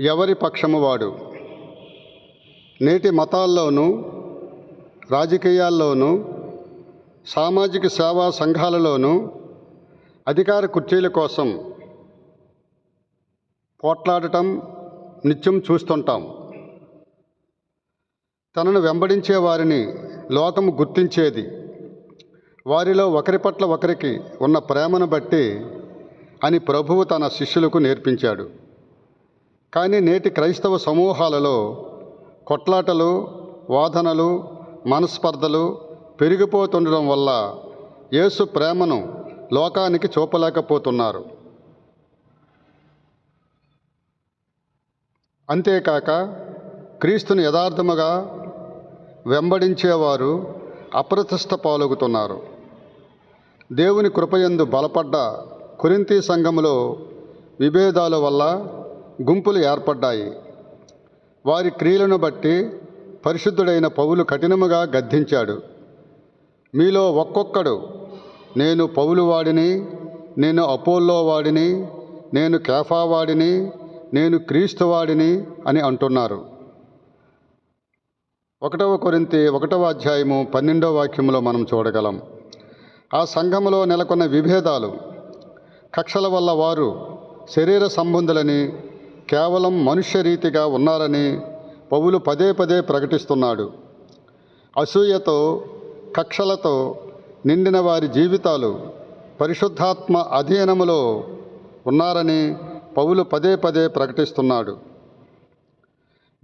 ఎవరి పక్షము వాడు? నేటి మతాల్లోనూ రాజకీయాల్లోనూ సామాజిక సేవా సంఘాలలోనూ అధికార కుర్చీల కోసం పోట్లాడటం నిత్యం చూస్తుంటాం. తనను వెంబడించే వారిని లోకము గుర్తించేది. వారిలో ఒకరి పట్ల ఒకరికి ఉన్న ప్రేమను బట్టి అని ప్రభువు తన శిష్యులకు నేర్పించాడు. కానీ నేటి క్రైస్తవ సమూహాలలో కొట్లాటలు వాదనలు మనస్పర్ధలు పెరిగిపోతుండడం వల్ల యేసు ప్రేమను లోకానికి చూపలేకపోతున్నారు. అంతేకాక క్రీస్తుని యథార్థముగా వెంబడించేవారు అప్రతిష్ట పాల్గొతున్నారు. దేవుని కృపయందు బలపడ్డ కురింతి సంఘములో విభేదాల వల్ల గుంపులు ఏర్పడ్డాయి. వారి క్రియలను బట్టి పరిశుద్ధుడైన పౌలు కఠినముగా గద్దించాడు. మీలో ఒక్కొక్కడు నేను పౌలు వాడిని నేను అపోల్లో వాడిని నేను కేఫా వాడిని నేను క్రీస్తు వాడిని అని అంటున్నారు. ఒకటవ కొరింతి ఒకటవ అధ్యాయము పన్నెండవ వాక్యంలో మనం చూడగలం. ఆ సంఘములో నెలకొన్న విభేదాలు కక్షల వల్ల వారు శరీర సంబంధులని కేవలం మనుష్య రీతిగా ఉన్నారని పౌలు పదే పదే ప్రకటిస్తున్నాడు. అసూయతో కక్షలతో నిండిన వారి జీవితాలు పరిశుద్ధాత్మ అధీనములో ఉన్నారని పౌలు పదే పదే ప్రకటిస్తున్నాడు.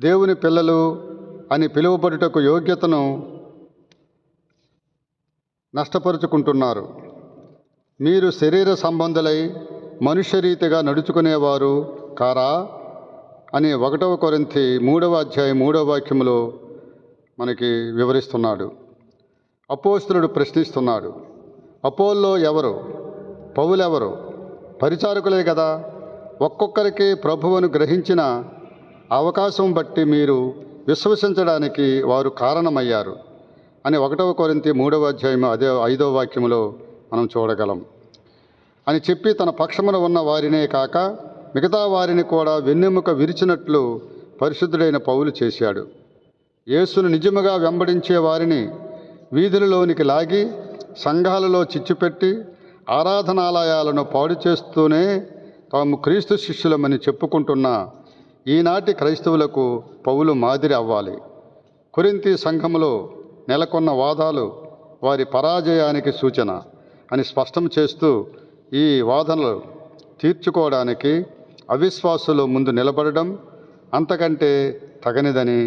దేవుని పిల్లలు అని పిలువబడుటకు యోగ్యతను నష్టపరుచుకుంటున్నారు. మీరు శరీర సంబంధులై మనుష్య రీతిగా నడుచుకునేవారు కారా అని ఒకటవ కొరింతి మూడవ అధ్యాయం మూడవ వాక్యములో మనకి వివరిస్తున్నాడు. అపోస్తులుడు ప్రశ్నిస్తున్నాడు అపోల్లో ఎవరు? పౌలెవరు? పరిచారకులే కదా. ఒక్కొక్కరికి ప్రభువును గ్రహించిన అవకాశం బట్టి మీరు విశ్వసించడానికి వారు కారణమయ్యారు అని ఒకటవ కొరింతి మూడవ అధ్యాయం అదే ఐదవ వాక్యములో మనం చూడగలం. అని చెప్పి తన పక్షమున ఉన్న వారినే కాక మిగతా వారిని కూడా వెన్నెముక విరిచినట్లు పరిశుద్ధుడైన పౌలు చేశాడు. యేసును నిజముగా వెంబడించే వారిని వీధులలోనికి లాగి సంఘాలలో చిచ్చుపెట్టి ఆరాధనాలయాలను పాడు చేస్తూనే తాము క్రీస్తు శిష్యులమని చెప్పుకుంటున్న ఈనాటి క్రైస్తవులకు పౌలు మాదిరి అవ్వాలి. కురింతి సంఘములో నెలకొన్న వాదాలు వారి పరాజయానికి సూచన అని స్పష్టం చేస్తూ ఈ వాదనలు తీర్చుకోవడానికి అవిశ్వాసులు ముందు నిలబడడం అంతకంటే తగనిదని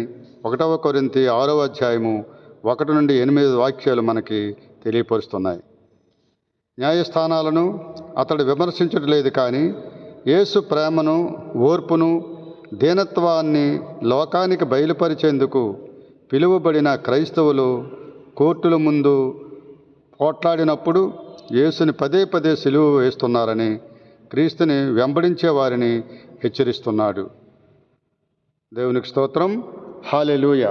ఒకటవ కొరింతి ఆరవ అధ్యాయము ఒకటి నుండి ఎనిమిది వాక్యాలు మనకి తెలియపరుస్తున్నాయి. న్యాయస్థానాలను అతడు విమర్శించట్లేదు కానీ యేసు ప్రేమను ఓర్పును దీనత్వాన్ని లోకానికి బయలుపరిచేందుకు పిలువబడిన క్రైస్తవులు కోర్టుల ముందు పోట్లాడినప్పుడు యేసుని పదే పదే సిలువ వేస్తున్నారని క్రీస్తుని వెంబడించే వారిని హెచ్చరిస్తున్నాడు. దేవునికి స్తోత్రం. హాలెలూయ.